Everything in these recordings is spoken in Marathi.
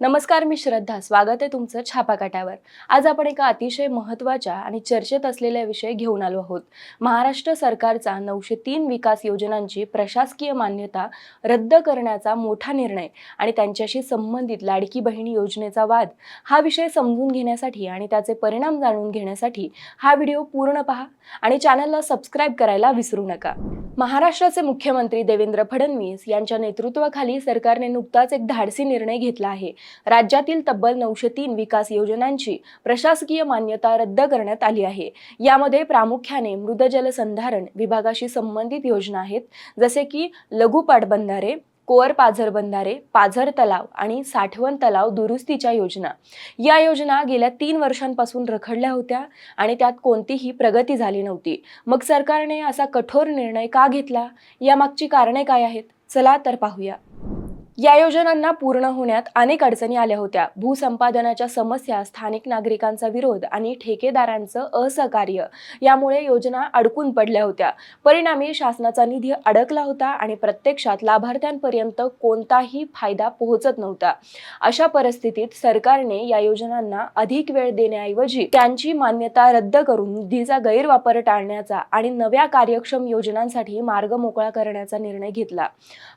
नमस्कार मी श्रद्धा. स्वागत आहे तुमचं छापाकाटावर आज आपण एका अतिशय महत्त्वाच्या आणि चर्चेत असलेल्या विषय घेऊन आलो आहोत. महाराष्ट्र सरकारचा नऊशे तीन विकास योजनांची प्रशासकीय मान्यता रद्द करण्याचा मोठा निर्णय आणि त्यांच्याशी संबंधित लाडकी बहिणी योजनेचा वाद हा विषय समजून घेण्यासाठी आणि त्याचे परिणाम जाणून घेण्यासाठी हा व्हिडिओ पूर्ण पहा आणि चॅनलला सबस्क्राईब करायला विसरू नका. महाराष्ट्राचे मुख्यमंत्री देवेंद्र फडणवीस यांच्या नेतृत्वाखाली सरकारने नुकताच एक धाडसी निर्णय घेतला आहे. राज्यातील तब्बल नऊशे तीन विकास योजनांची प्रशासकीय मान्यता रद्द करण्यात आली आहे. यामध्ये प्रामुख्याने मृद जलसंधारण विभागाशी संबंधित योजना आहेत जसे की लघु पाटबंधारे कोअर पाझर बंधारे पाझर तलाव आणि साठवण तलाव दुरुस्तीच्या योजना. या योजना गेल्या तीन वर्षांपासून रखडल्या होत्या आणि त्यात कोणतीही प्रगती झाली नव्हती. मग सरकारने असा कठोर निर्णय का घेतला? यामागची कारणे काय आहेत? चला तर पाहूया. या योजनांना पूर्ण होण्यात अनेक अडचणी आल्या होत्या. भूसंपादनाच्या समस्या स्थानिक नागरिकांचा विरोध आणि ठेकेदारांचं असहकार्य यामुळे योजना अडकून पडल्या होत्या. परिणामी शासनाचा निधी अडकला होता आणि प्रत्यक्षात लाभार्थ्यांपर्यंत कोणताही फायदा पोहोचत नव्हता. अशा परिस्थितीत सरकारने या योजनांना अधिक वेळ देण्याऐवजी त्यांची मान्यता रद्द करून निधीचा गैरवापर टाळण्याचा आणि नव्या कार्यक्षम योजनांसाठी मार्ग मोकळा करण्याचा निर्णय घेतला.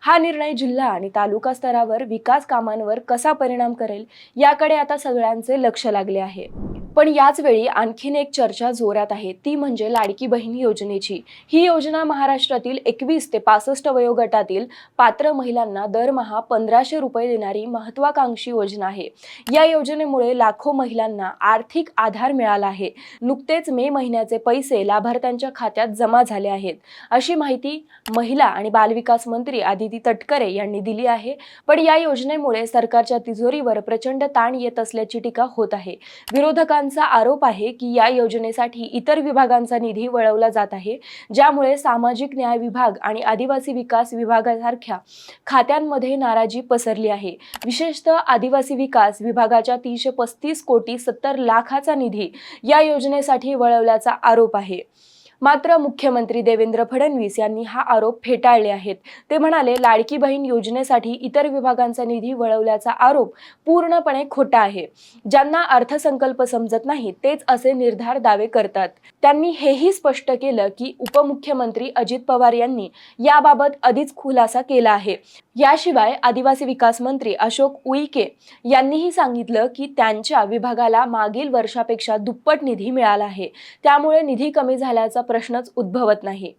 हा निर्णय जिल्हा आणि तालुका स्तरावर विकास कामांवर कसा परिणाम करेल याकडे आता सगळ्यांचे लक्ष लागले आहे. पण याच वेळी आणखीन एक चर्चा जोरात आहे. ती म्हणजे लाडकी बहीण योजनेची. ही योजना महाराष्ट्रातील एकवीस ते पासष्ट वयोगटातील पात्र महिलांना दरमहा पंधराशे रुपये देणारी महत्वाकांक्षी योजना आहे. या योजनेमुळे लाखो महिलांना आर्थिक आधार मिळाला आहे. नुकतेच मे महिन्याचे पैसे लाभार्थ्यांच्या खात्यात जमा झाले आहेत. अशी माहिती महिला आणि बालविकास मंत्री आदिती तटकरे यांनी दिली आहे. पण या योजनेमुळे सरकारच्या तिजोरीवर प्रचंड ताण येत असल्याची टीका होत आहे. विरोधकांचा आरोप आहे की या योजनेसाठी इतर विभागांचा निधी वळवला जात आहे ज्यामुळे सामाजिक न्याय विभाग आणि आदिवासी विकास विभागासारख्या खात्यांमध्ये नाराजी पसरली आहे. विशेषतः आदिवासी विकास विभागाच्या तीनशे पस्तीस कोटी सत्तर लाखाचा निधी या योजनेसाठी वळवल्याचा आरोप आहे. मात्र मुख्यमंत्री देवेंद्र फडणवीस यांनी हा आरोप फेटाळले आहेत. ते म्हणाले लाडकी बहीण योजनेसाठी इतर विभागांचा निधी वळवल्याचा आरोप पूर्णपणे खोटा आहे. ज्यांना अर्थसंकल्प समजत नाही तेच असे निर्धार दावे करतात. त्यांनी हेही स्पष्ट केलं की उपमुख्यमंत्री अजित पवार यांनी याबाबत आधीच खुलासा केला आहे. याशिवाय आदिवासी विकास मंत्री अशोक उईके यांनीही सांगितलं की त्यांच्या विभागाला मागील वर्षापेक्षा दुप्पट निधी मिळाला आहे. त्यामुळे निधी कमी झाल्याचा प्रश्नच उद्भवत नाही.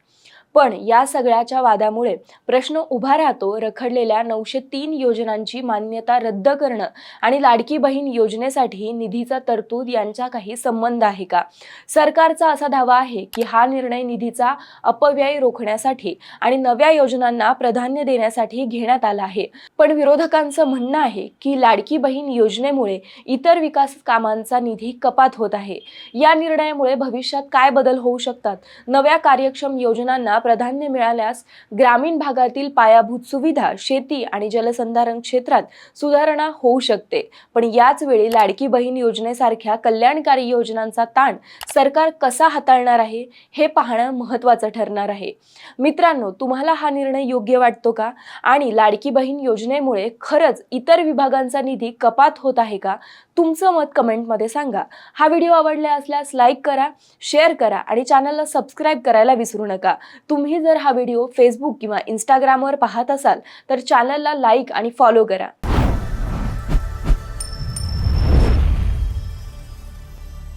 पण या सगळ्याच्या वादामुळे प्रश्न उभा राहतो रखडलेल्या नऊशे तीन योजनांची मान्यता रद्द करणं आणि लाडकी बहीण योजनेसाठी निधीचा तरतूद यांचा काही संबंध आहे का? सरकारचा असा दावा आहे की हा निर्णय निधीचा अपव्यय रोखण्यासाठी आणि नव्या योजनांना प्राधान्य देण्यासाठी घेण्यात आला आहे. पण विरोधकांचं म्हणणं आहे की लाडकी बहीण योजनेमुळे इतर विकास कामांचा निधी कपात होत आहे. या निर्णयामुळे भविष्यात काय बदल होऊ शकतात? नव्या कार्यक्षम योजनांना प्राधान्य मिळाल्यास ग्रामीण भागातील पायाभूत सुविधा शेती आणि जलसंधारण क्षेत्रात सुधारणा होऊ शकते. पण याच वेळी लाडकी बहीण योजनेसारख्या कल्याणकारी योजनांचा ताण सरकार कसा हाताळणार आहे हे पाहणं महत्वाचं ठरणार आहे. मित्रांनो तुम्हाला हा निर्णय योग्य वाटतो का? आणि लाडकी बहीण योजनेमुळे खरंच इतर विभागांचा निधी कपात होत आहे का? तुमचं मत कमेंटमध्ये सांगा. हा व्हिडिओ आवडला असल्यास लाईक करा शेअर करा आणि चॅनलला सबस्क्राईब करायला विसरू नका. तुम्ही जर हा व्हिडिओ फेसबुक किंवा इंस्टाग्रामवर पाहत असाल तर चॅनलला लाईक आणि फॉलो करा.